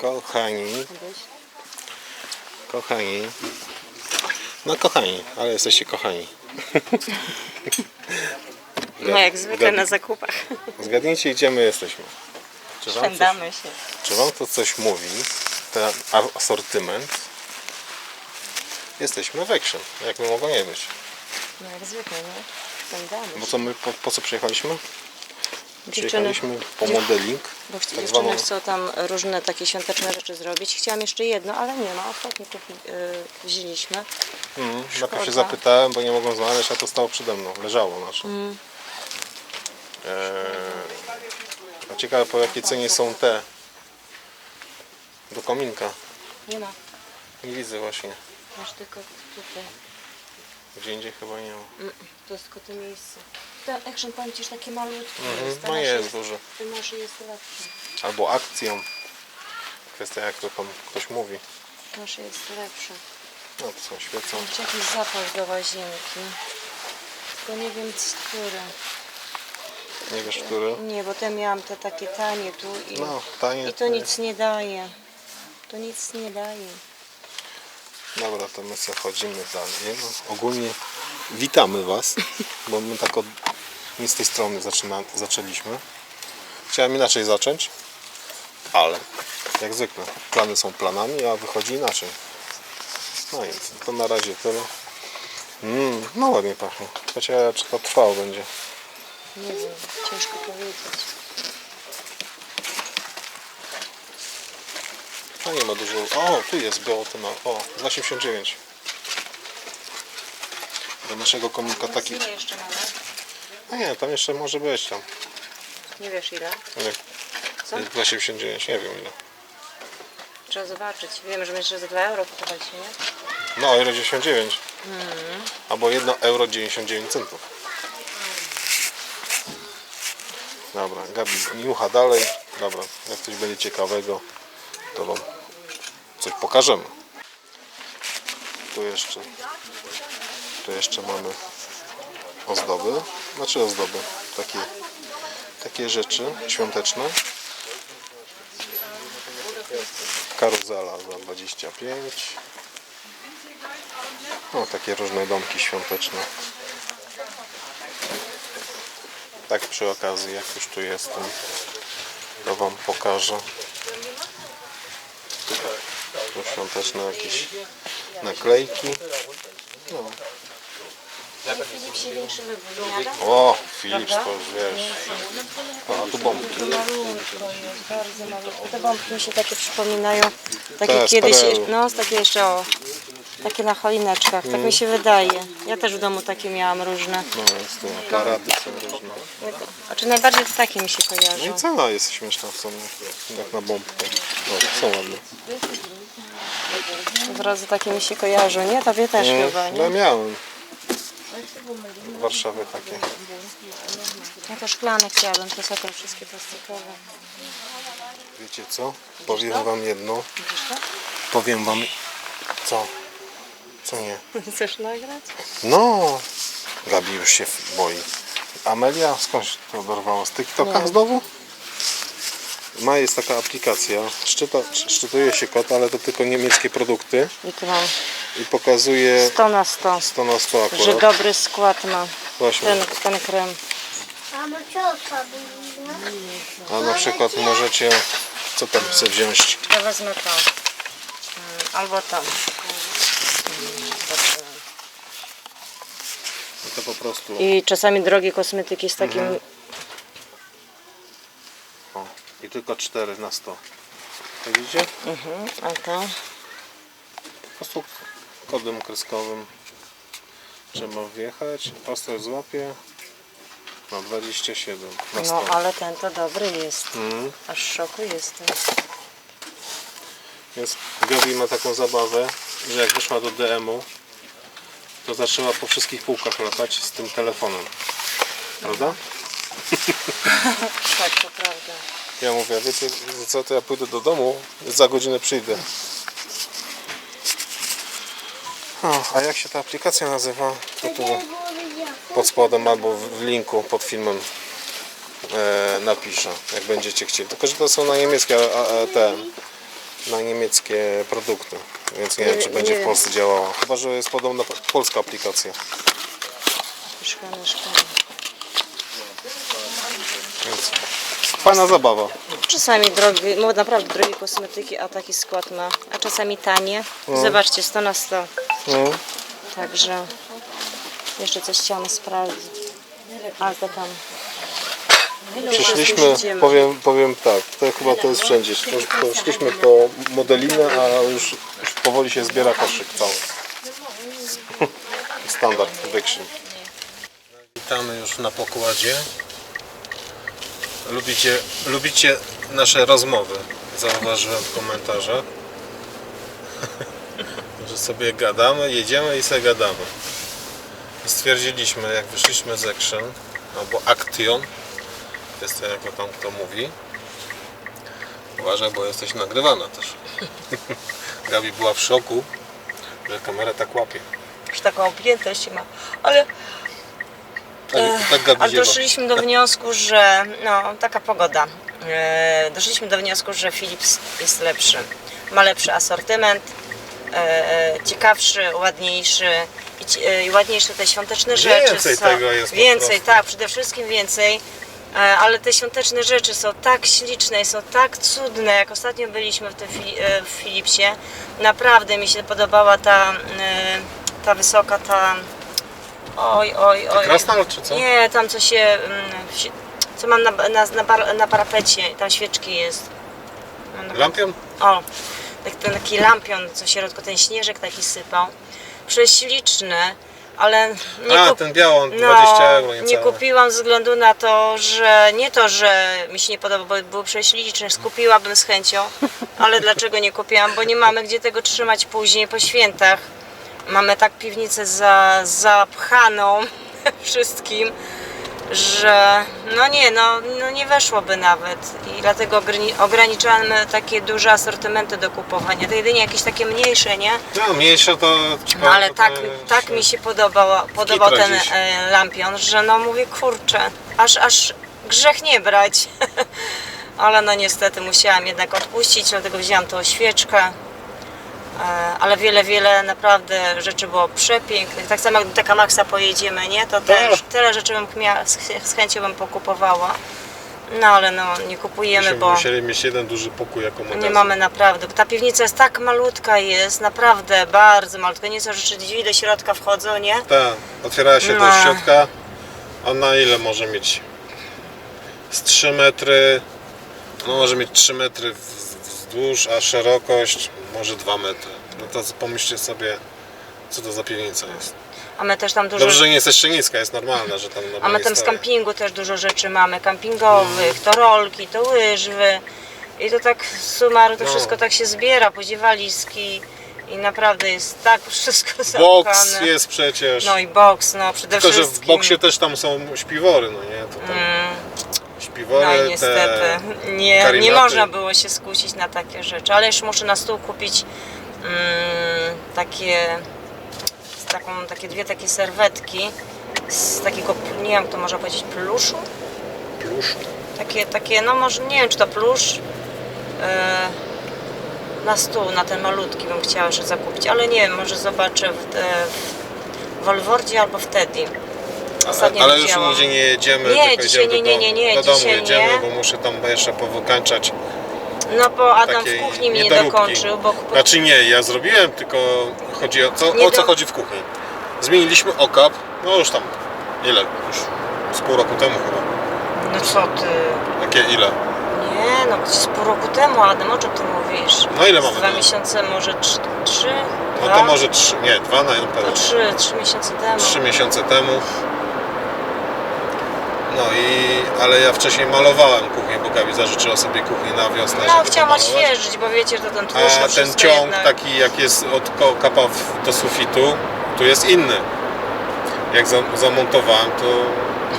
Kochani, kochani. No kochani, ale jesteście kochani. No jak zwykle na zakupach. Zgadnijcie, gdzie my jesteśmy. Czy wam, coś, się. czy wam to coś mówi? Ten asortyment? Jesteśmy w Action. Jak my mogło nie być? No jak zwykle, nie? Szwendamy Bo się. co my, po, po co przyjechaliśmy? Dziewczyny, Przyjechaliśmy po modeling. Bo chci- tak dziewczyny zwaną- chcą tam różne takie świąteczne rzeczy zrobić. Chciałam jeszcze jedno, ale nie ma. Ostatnio kupi, yy, wzięliśmy. Mm, najpierw się zapytałem, bo nie mogłem znaleźć, a to stało przede mną. Leżało nasze. Mm. Eee, a ciekawe po jakiej cenie są te do kominka. Nie ma. Nie widzę właśnie. Masz tylko tutaj. Gdzie indziej chyba nie ma. Mm, To jest tylko to miejsce. Ten action ci, że takie malutkie Mhm, jest. a no jest duży. Ten nasz jest lepszy. Albo akcją. Kwestia jak to komu ktoś mówi. Nasz jest lepszy. No to są świecą. Macie jakiś zapach do łazienki. Tylko nie wiem, z który. Nie wiesz który? Nie, bo te miałam te takie tanie tu i, No, tanie. i to nic nie daje. To nic nie daje. Dobra, to my sobie chodzimy dalej. No, ogólnie witamy Was, bo my tak od nie z tej strony zaczyna, zaczęliśmy. Chciałem inaczej zacząć, ale jak zwykle plany są planami, a wychodzi inaczej. No i to na razie tyle. Mm, no ładnie pachnie. Chociaż czy to trwało będzie. Nie wiem, ciężko powiedzieć. A nie ma dużo. O, tu jest białotyna. O, 2,89. Do naszego komika taki. Ile jeszcze mamy? A nie, tam jeszcze może być tam. Nie wiesz ile? Nie. Co? 2,89, nie wiem ile. Trzeba zobaczyć. Wiem, że jeszcze za 2 euro kupować, nie? No, euro 99. Albo 1 euro 99 centów. Dobra, Gabi niucha dalej. Dobra, jak coś będzie ciekawego, to Wam coś pokażemy. Tu jeszcze, tu jeszcze mamy ozdoby. Znaczy ozdoby, takie, takie rzeczy świąteczne. Karuzela za 25. O, takie różne domki świąteczne. Tak przy okazji, jak już tu jestem, to Wam pokażę. Tu świąteczne jakieś naklejki. No. Filip się większy wymiara. O, Philips, to już wiesz. O, a tu bombki. Malutko jest, bardzo malutko. Te bombki mi się takie przypominają. Takie Te z kiedyś, no z takie jeszcze o, takie na choineczkach, tak mi się wydaje. Ja też w domu takie miałam różne. No, jest tu aparaty są różne. Znaczy najbardziej to takie mi się No kojarzą. i cena jest śmieszna w sumie, jak na bombkę. O, są ładne. Od razu takie mi się kojarzą, nie? Tobie też chyba, No nie? miałem. W Warszawie takie. Ja to szklane chciałabym, to są te wszystkie plastikowe. Wiecie co? Powiem wam jedno. Powiem wam... Co? Co nie? Chcesz nagrać? No! Gabi już się boi. Amelia, skądś to dorwało? Z TikToka znowu? Ma jest taka aplikacja. Szczyta, szczytuje się kod, ale to tylko niemieckie produkty. I tu mam I pokazuje 100 na 100, 100 na 100 że akurat. dobry skład ma Właśnie. ten, ten krem. Mamo, ciotka była. A na przykład możecie... Co tam chcę wziąć? Ja wezmę to. Mm, Albo to. Mm, zobaczymy. No to po prostu... I czasami drogie kosmetyki z takim O, I tylko 4 na 100. Tak widzicie? Mhm, a to Po prostu kodem kreskowym trzeba wjechać, ostro złapie na 27 na 100. no ale ten to dobry jest. Mhm. Aż w szoku jestem. Więc Gabi ma taką zabawę, że jak wyszła do DM-u, to zaczęła po wszystkich półkach latać z tym telefonem. Prawda? Tak, to prawda. Ja mówię, wiecie wiecie co, to ja pójdę do domu, za godzinę przyjdę. O, a jak się ta aplikacja nazywa? To tu pod spodem albo w linku pod filmem e, napiszę, jak będziecie chcieli. Tylko, że to są na niemieckie a, a, te na niemieckie produkty. Więc nie, wiem, czy będzie w. Polsce działała. Chyba, że jest podobna po- polska aplikacja. Szklane, szklane. Więc fajna zabawa. Czasami drogi, no naprawdę drogie kosmetyki, a taki skład ma. A czasami tanie. No. Zobaczcie, 100 na 100. No. Także jeszcze coś chciałam sprawdzić. A to tam. Przyszliśmy, powiem, powiem tak, to chyba to jest wszędzie. Poszliśmy po modelinę, a już, już powoli się zbiera koszyk cały. Standard Viction. Witamy już na pokładzie. Lubicie, lubicie nasze rozmowy, zauważyłem w komentarzach. Że sobie gadamy, jedziemy i sobie gadamy. I stwierdziliśmy, jak wyszliśmy z Action, albo Action, jest to jako tam kto mówi. Uważaj, bo jesteś nagrywana też. Gabi była w szoku, że kamera tak łapie. Już taką objętość ma. Ale, Tak, tak ale doszliśmy do wniosku, że no taka pogoda. E, doszliśmy do wniosku, że Philips jest lepszy. Ma lepszy asortyment, e, ciekawszy, ładniejszy i, ci- e, i ładniejsze te świąteczne rzeczy. Więcej są. tego jest po Więcej, prostu. tak, przede wszystkim więcej. E, Ale te świąteczne rzeczy są tak śliczne i są tak cudne, jak ostatnio byliśmy w, tym Fili- e, w Philipsie. Naprawdę mi się podobała ta, e, ta wysoka, ta... Oj, oj, oj. Krasnal czy co? Nie, tam co się... mm, Co mam na, na, na, bar, na parapecie, tam świeczki jest. Mam na- Lampion? o, tak, ten taki lampion, co w środku, ten śnieżek taki sypał. Prześliczny, ale nie, A, kup- ten białon, no, 20 euro nie niecałe. kupiłam ze względu na to, że nie to, że mi się nie podoba, bo był prześliczny, skupiłabym z chęcią, ale dlaczego nie kupiłam? Bo nie mamy gdzie tego trzymać później po świętach. Mamy tak piwnicę za, zapchaną wszystkim, że no nie, no, no nie weszłoby nawet i dlatego ograni- ograniczamy takie duże asortymenty do kupowania. To jedynie jakieś takie mniejsze, nie? No, mniejsze to No ale tak, tak mi się podobała, podobał ten e, lampion, że no mówię kurczę, aż, aż grzech nie brać. ale no niestety musiałam jednak odpuścić, dlatego wzięłam tą świeczkę. E, Ale wiele, wiele naprawdę rzeczy było przepięknych. Tak samo jak do Maxa pojedziemy, nie? To też tyle rzeczy bym miała, z, chęcią bym pokupowała. No ale no nie kupujemy, Byśmy bo musieli mieć jeden duży pokój jako magazyn. nie mamy naprawdę. Ta piwnica jest tak malutka jest, naprawdę bardzo malutka. Nie są rzeczy drzwi do środka wchodzą, nie? Tak, otwierała się No. do środka. Ona ile może mieć? Z 3 metry. No może mieć 3 metry w- wzdłuż, a szerokość może 2 metry. No to pomyślcie sobie, co to za piwnica jest. A my też tam dużo. Dobrze, że nie jest jeszcze niska, jest normalna, że tam A my tam z kampingu też dużo rzeczy mamy, kampingowych, to rolki, to łyżwy. I to tak sumaru to No. wszystko tak się zbiera, później walizki i naprawdę jest tak wszystko Boks jest przecież. No i boks, no przede Tylko, że w boksie też tam są śpiwory, no nie? To tam Mm, śpiwory, no i te... niestety nie, nie karimaty. można było się skusić na takie rzeczy, ale jeszcze muszę na stół kupić mm, takie, z taką, takie dwie takie serwetki z takiego, nie wiem, to można powiedzieć pluszu? Plusz. Takie, takie, no może nie wiem czy to plusz e, na stół, na ten malutki bym chciała jeszcze zakupić, ale nie wiem, może zobaczę w, e, w Wolwordzie albo w Teddy. Ostatnio Ale już widziałam. nigdzie nie jedziemy, Nie, tylko dzisiaj jedziemy nie, do nie, domu. nie, nie, do domu dzisiaj jedziemy, nie. bo muszę tam jeszcze powykańczać. No bo Adam w takiej kuchni mnie niedoróbki. dokończył, bo kup... Znaczy nie, ja zrobiłem, tylko chodzi o co, Nie o co do- chodzi w kuchni. Zmieniliśmy okap, no już tam, ile? Już z pół roku temu chyba. No co ty? Jakie ile? Nie, no z pół roku temu, Adam, o czym ty mówisz? No ile Z mamy Dwa teraz? miesiące, może trzy? trzy No dwa? to może trzy, nie, dwa na To pewno. trzy, trzy miesiące temu. Trzy miesiące temu. No i, ale ja wcześniej malowałem kuchnię, bo Gabi zażyczyła sobie kuchnię na wiosnę, No, żeby chciałam pomalować. odświeżyć, bo wiecie, że to ten tłuszcz A ten wszystko ciąg jednak. taki jak jest od ko- kapa w- do sufitu, tu jest inny. Jak za- zamontowałem, to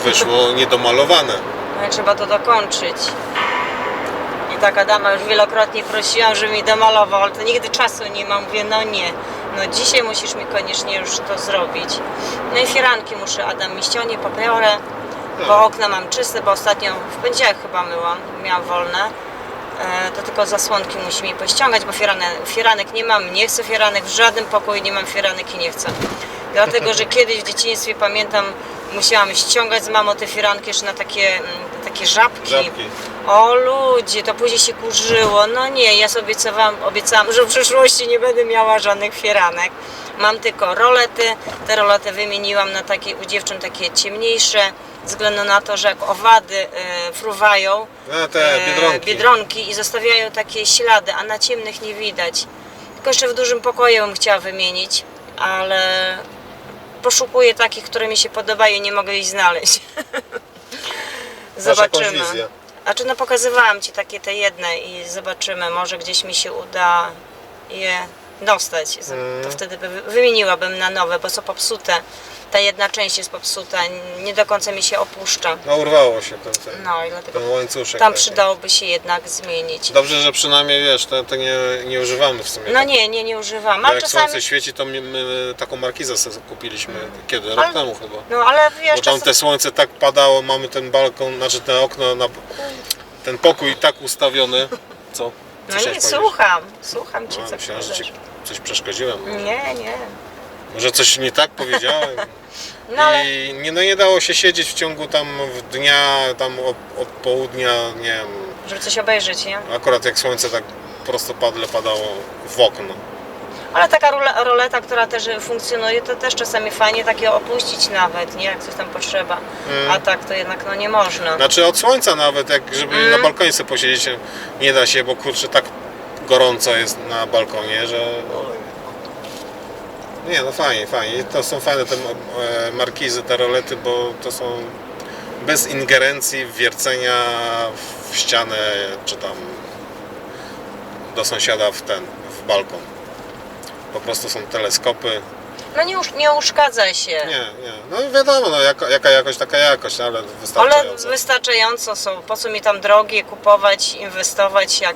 wyszło niedomalowane. No i trzeba to dokończyć. I tak Adama już wielokrotnie prosiłam, żeby mi domalował, ale to nigdy czasu nie mam. Mówię, no nie. No dzisiaj musisz mi koniecznie już to zrobić. No i firanki muszę Adam mi ściągnie, popiorę, bo okna mam czyste, bo ostatnio w poniedziałek chyba myłam, miałam wolne. E, to tylko zasłonki musi mi pościągać, bo firane, firanek nie mam, nie chcę firanek, w żadnym pokoju nie mam firanek i nie chcę. Dlatego, że kiedyś w dzieciństwie pamiętam, musiałam ściągać z mamą te firanki jeszcze na takie, mm, takie żabki. Żabki. O ludzie, to później się kurzyło. No nie, ja sobie obiecałam, obiecałam, że w przyszłości nie będę miała żadnych firanek. Mam tylko rolety. Te rolety wymieniłam na takie u dziewczyn takie ciemniejsze, ze względu na to, że jak owady e, fruwają, e, biedronki. biedronki i zostawiają takie ślady, a na ciemnych nie widać. Tylko jeszcze w dużym pokoju bym chciała wymienić, ale poszukuję takich, które mi się podobają i nie mogę ich znaleźć. Zobaczymy. A czy no pokazywałam Ci takie te jedne i zobaczymy, może gdzieś mi się uda je dostać. Mm. To wtedy by wy- wymieniłabym na nowe, bo są popsute. Ta jedna część jest popsuta, nie do końca mi się opuszcza. No urwało się ten, ten, No i dlatego ten łańcuszek. tam taki. przydałoby się jednak zmienić. Dobrze, że przynajmniej wiesz, to, to nie, nie używamy w sumie. No nie, nie, nie używam, Bo ale jak czasami... słońce świeci, to my, my taką markizę sobie kupiliśmy. Kiedy? Rok Ale- temu chyba. No ale wiesz, Bo tam czasem... te słońce tak padało, mamy ten balkon, znaczy te okno, na, ten pokój tak ustawiony. Co? No nie, chciałeś powiedzieć? słucham, słucham Cię, A, co Myślałem, że powiesz. ci coś przeszkodziłem. Nie, nie. Może coś nie tak powiedziałem. No ale... I nie, no nie dało się siedzieć w ciągu tam w dnia, tam od, od południa, nie wiem, Żeby coś obejrzeć, nie? akurat jak słońce tak prostopadle padało w okno. Ale taka roleta, która też funkcjonuje, to też czasami fajnie takie opuścić nawet, nie? Jak coś tam potrzeba. Mm. A tak to jednak no nie można. Znaczy od słońca nawet, jak żeby Mm. na balkonie sobie posiedzieć, nie da się, bo kurczę tak gorąco jest na balkonie, że... Nie no fajnie, fajnie. To są fajne te e, markizy, te rolety, bo to są bez ingerencji, wiercenia w ścianę, czy tam do sąsiada w ten, w balkon. Po prostu są teleskopy. No nie, usz- nie uszkadza się. Nie, nie. No wiadomo, no, jaka, jaka jakość, taka jakość, ale Ale wystarczająco. wystarczająco są. Po co mi tam drogie kupować, inwestować? Jak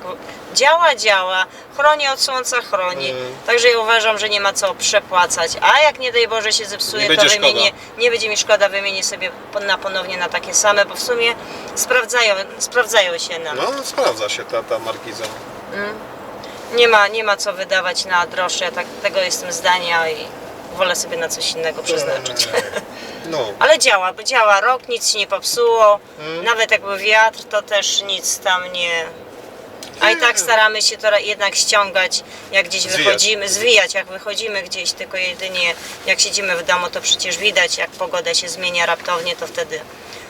działa, działa. Chroni od słonca, chroni. Mm. Także ja uważam, że nie ma co przepłacać. A jak nie daj Boże się zepsuje, Nie to będzie wymienię. Nie będzie mi szkoda, wymienię sobie na ponownie na takie same, bo w sumie sprawdzają, sprawdzają się nam. No, sprawdza się ta, ta markiza. Nie ma, nie ma co wydawać na droższe, ja tak, tego jestem zdania i wolę sobie na coś innego przeznaczyć. No, Ale działa, bo działa rok, nic się nie popsuło, Mm. nawet jakby wiatr, to też nic tam nie... A i tak staramy się to jednak ściągać, jak gdzieś Zwijać. wychodzimy, zwijać, jak wychodzimy gdzieś, tylko jedynie jak siedzimy w domu, to przecież widać, jak pogoda się zmienia raptownie, to wtedy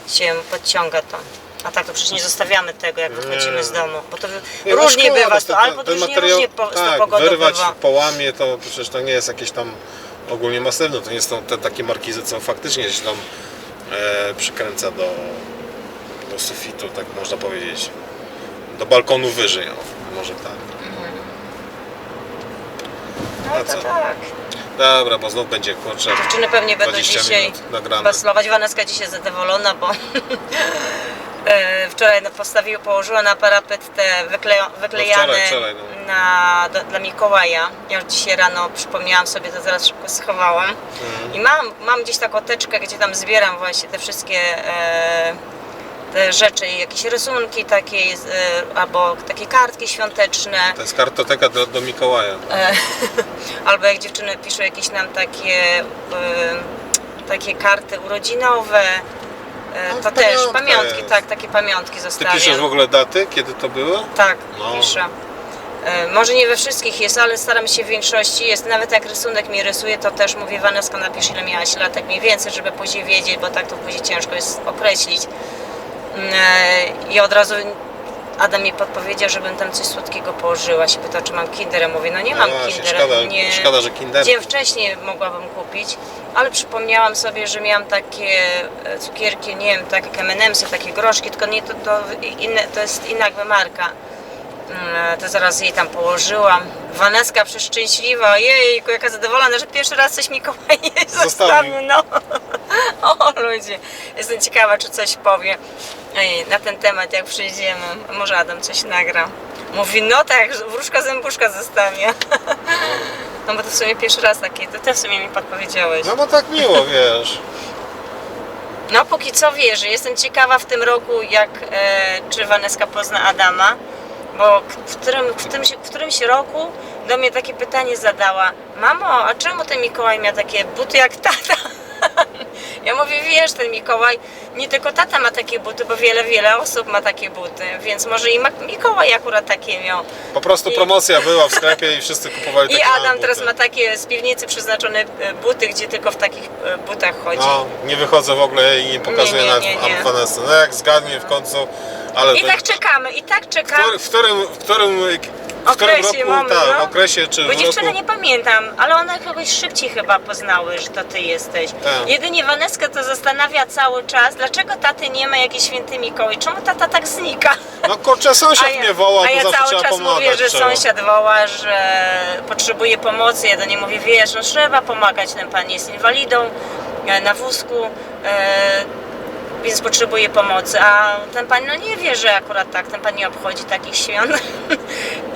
się podciąga to. A tak to przecież nie zostawiamy tego, jak wychodzimy z domu, bo to Nie, no różnie szkoda, bywa, to, albo to ten różnie, materiał, różnie po, z tą tak, pogodą wyrwać bywa. połamie, to przecież to nie jest jakieś tam ogólnie masywne, to nie są te takie markizy, co faktycznie się tam e, przykręca do, do sufitu, tak można powiedzieć. Do balkonu wyżej, o, może tak. No A to co? tak. Dobra, bo znów będzie kurczę. Dziewczyny pewnie będą 20 dzisiaj minut nagrane. baslować. Waneska dzisiaj zadowolona, bo e, wczoraj no, postawiła, położyła na parapet te wyklejo, wyklejane No wczoraj, wczoraj, no. na, do, dla Mikołaja. Ja już dzisiaj rano przypomniałam sobie, to zaraz szybko schowałam. Mhm. I mam, mam gdzieś taką teczkę, gdzie tam zbieram właśnie te wszystkie e, rzeczy, jakieś rysunki takie, e, albo takie kartki świąteczne. To jest kartoteka do, do Mikołaja. E, Albo jak dziewczyny piszą jakieś nam takie, e, takie karty urodzinowe, e, No, to też pamiątka pamiątki, jest. tak, takie pamiątki Ty zostawiam. piszesz w ogóle daty, kiedy to było? Tak, No. piszę. E, Może nie we wszystkich jest, ale staram się w większości jest. Nawet jak rysunek mi rysuje, to też mówię Waneska napisz ile miałaś latek mniej więcej, żeby później wiedzieć, bo tak to później ciężko jest określić. E, I od razu Adam mi podpowiedział, żebym tam coś słodkiego położyła. Się pytał, czy mam kindera. Mówię, no nie mam No właśnie, kindera. szkoda, nie, szkoda, że kinder. Dzień wcześniej mogłabym kupić, ale przypomniałam sobie, że miałam takie e, cukierki, nie wiem, tak jak M&M'sy, takie groszki, tylko nie, to, to, inne, to jest inna jakby marka. Mm, To zaraz jej tam położyłam. Waneska przeszczęśliwa, jejku, jaka zadowolona, że pierwszy raz coś Mikołaj jej Zostawił. zostawił. No. O ludzie, jestem ciekawa, czy coś powie Ej, na ten temat, jak przyjdziemy. Może Adam coś nagra. Mówi, no tak, wróżka zębuszka zostawia. No bo to w sumie pierwszy raz taki, to ty w sumie mi podpowiedziałeś. No bo tak miło, wiesz. No póki co wierzę. Jestem ciekawa w tym roku, jak e, czy Waneska pozna Adama. Bo w, którym, w, którymś, w którymś roku do mnie takie pytanie zadała Mamo, a czemu ten Mikołaj miał takie buty jak tata? Ja mówię, wiesz, ten Mikołaj, nie tylko tata ma takie buty, bo wiele, wiele osób ma takie buty, więc może i Mikołaj akurat takie miał. Po prostu I- promocja była w sklepie i wszyscy kupowali I takie same Adam teraz buty. ma takie z piwnicy przeznaczone e, buty, gdzie tylko w takich e, butach chodzi. No, nie wychodzę w ogóle i nie pokazuję Nie, nie, nie, nie. Vanessa. No jak zgadnie w końcu, ale... I tak czekamy, i tak czekamy. w którym, w którym, którym Okresie roku, mamy, tak, no. okresie czy Bo w dziewczyny roku... nie pamiętam, ale one kogoś szybciej chyba poznały, że to ty jesteś. Tak. Jedynie Waneska to zastanawia cały czas, dlaczego taty nie ma jakiś święty Mikołaj, czemu tata tak znika? No kurczę, sąsiad mnie woła, a ja zawsze cały czas pomagać. mówię, że trzeba. sąsiad woła, że potrzebuje pomocy. Ja do niej mówię, wiesz, no trzeba pomagać, ten pan jest inwalidą e, na wózku, e, więc potrzebuje pomocy. A ten pan no nie wie, że akurat tak, ten pan nie obchodzi takich świąt.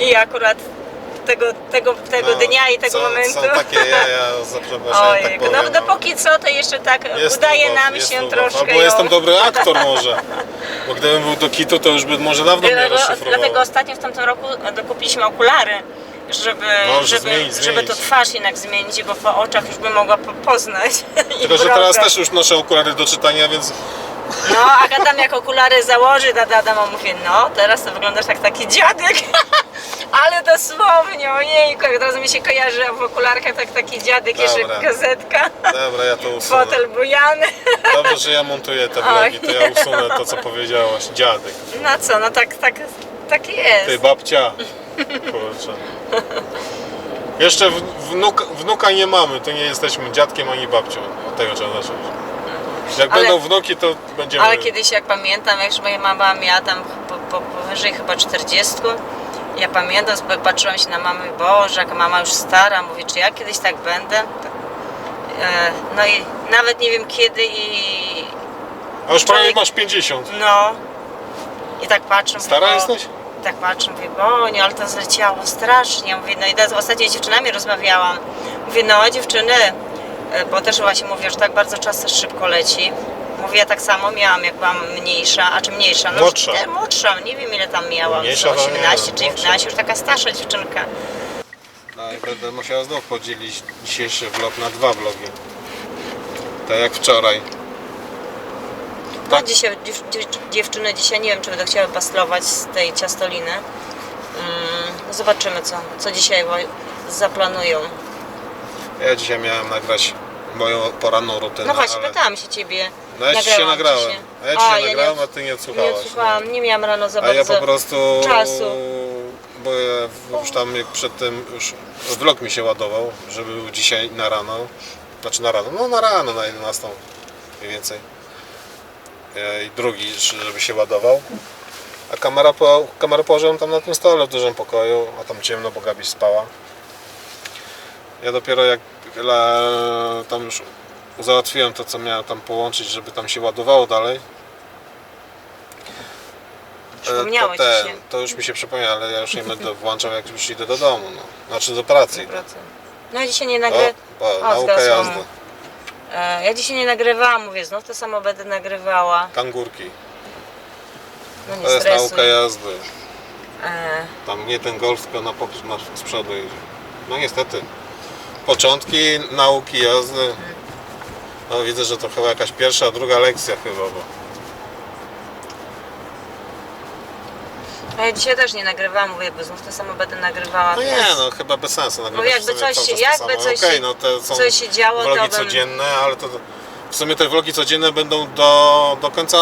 I akurat tego, tego, tego No, dnia i tego są, momentu. Są takie jaja, za przeproszeniem, tak Ojej, powiem. no dopóki co, to jeszcze tak Jest udaje ubaw, nam jest się ubaw. troszkę. Albo ją- jestem dobry aktor może. Bo gdybym był do kitu, to już by może dawno mnie Dlatego, rozszyfrował. dlatego ostatnio w tamtym roku dokupiliśmy okulary, żeby, żeby, zmienić, żeby zmienić. to twarz jednak zmienić, bo po oczach już bym mogła po, poznać. i Tylko, że teraz też już noszę okulary do czytania, więc No, a tam jak okulary założy, da Adama mówię, no teraz to wyglądasz jak taki dziadek. Ale dosłownie, ojejku, jak od razu mi się kojarzy w okularkach tak taki dziadek, jeszcze gazetka, dobra, ja to usunę. fotel bujany. Dobrze, że ja montuję te vlogi, to ja usunę to, co powiedziałaś. Dziadek. No co, no tak, tak, tak jest. Ty, babcia. Kurczę. Jeszcze wnuka nie mamy, to nie jesteśmy dziadkiem ani babcią. Od tego trzeba zacząć. Jak Ale- będą wnuki, to będziemy... Ale kiedyś jak pamiętam, jak już moja mama miała tam po, po, powyżej chyba 40, ja pamiętam, patrzyłam się na mamę, Boże, jaka mama już stara, mówię, czy ja kiedyś tak będę? Tak. E, No i nawet nie wiem kiedy i A już prawie masz 50. no i tak patrzę. Stara mówię, jesteś? Tak patrzę, mówię, Boniu, ale to zleciało strasznie. Mówię, no i teraz ostatnio z dziewczynami rozmawiałam. Mówię, no dziewczyny, bo też właśnie mówię, że tak bardzo czas też szybko leci. Mówię, ja tak samo miałam, jak byłam mniejsza, a czy mniejsza? No, Młodsza. Już, młodsza, nie wiem ile tam miałam, Mniejsza co, to nie, 18 no, czy młodsza. 19, już taka starsza dziewczynka. No i będę musiał znów podzielić dzisiejszy vlog na dwa vlogi. Tak jak wczoraj. No Tak. dzisiaj, dziew, dziew, dziewczyny dzisiaj nie wiem, czy będą chciały bastlować z tej ciastoliny. Mm, zobaczymy, co, co dzisiaj zaplanują. Ja dzisiaj miałem nagrać moją poranną rutynę, No właśnie, ale... pytałam się ciebie. No ja ci się Nagrałam nagrałem. A ja ci się ja nagrałem, a ty nie nie odsłuchałaś. odsłuchałam, nie miałam rano za A ja po prostu czasu. bo ja już tam jak przed tym już vlog mi się ładował, żeby był dzisiaj na rano. Znaczy na rano, no na rano, na 11 mniej więcej. E, I drugi, żeby się ładował. A kamera po, kamerę położyłem tam na tym stole w dużym pokoju, a tam ciemno, bo Gabi spała. Ja dopiero jak tam już załatwiłem to, co miałem tam połączyć, żeby tam się ładowało dalej. Przypomniało to, ci ten, się. to już mi się przypomniało, ale ja już nie będę włączał jak już idę do domu. No. Znaczy do pracy idę. No ja dzisiaj nie o, nauka jazdy. E, ja dzisiaj nie nagrywałam, mówię, znów to samo będę nagrywała. Kangurki. No nie To jest stresuj. nauka jazdy. E, Tam nie ten golf, tylko na, na z przodu jedzie. No niestety. Początki nauki jazdy. No widzę, że to chyba jakaś pierwsza, druga lekcja chyba, bo a ja dzisiaj też nie nagrywałam, mówię, bo znów to samo będę nagrywała. No nie, no chyba bez sensu nagrywać Bo jakby sobie coś cały się- czas to jakby samo. coś Okej, się- no to są coś się działo, to vlogi bym- codzienne, ale to w sumie te vlogi codzienne będą do, do końca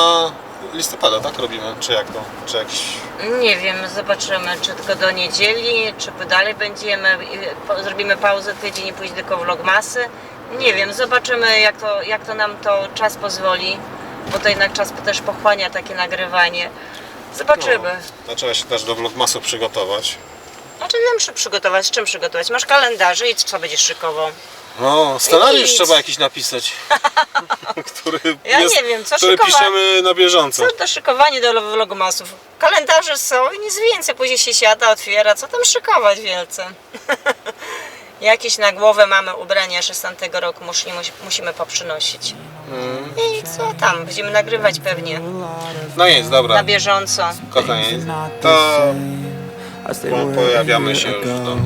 listopada, tak robimy? Czy jak to? Czy jakiś... Nie wiem, zobaczymy, czy tylko do niedzieli, czy dalej będziemy, zrobimy pauzę tydzień i pójść tylko vlogmasy. Nie wiem, zobaczymy jak to, jak to nam to czas pozwoli, bo to jednak czas też pochłania takie nagrywanie. Zobaczymy. No, trzeba się też do vlogmasu przygotować. Znaczy wiem, czy przygotować, z czym przygotować. Masz kalendarze i co będziesz szykował? No, scenariusz Nic. trzeba jakiś napisać. który Ja jest, nie wiem, co który piszemy na bieżąco. Co to szykowanie do vlogmasów? Kalendarze są i nic więcej, później się siada, otwiera, co tam szykować wielce? Jakieś na głowę mamy ubrania 16 roku, musimy, musimy poprzynosić. Mm. I co tam, będziemy nagrywać pewnie No jest, dobra. na bieżąco. Kochani, to pojawiamy się już w domu.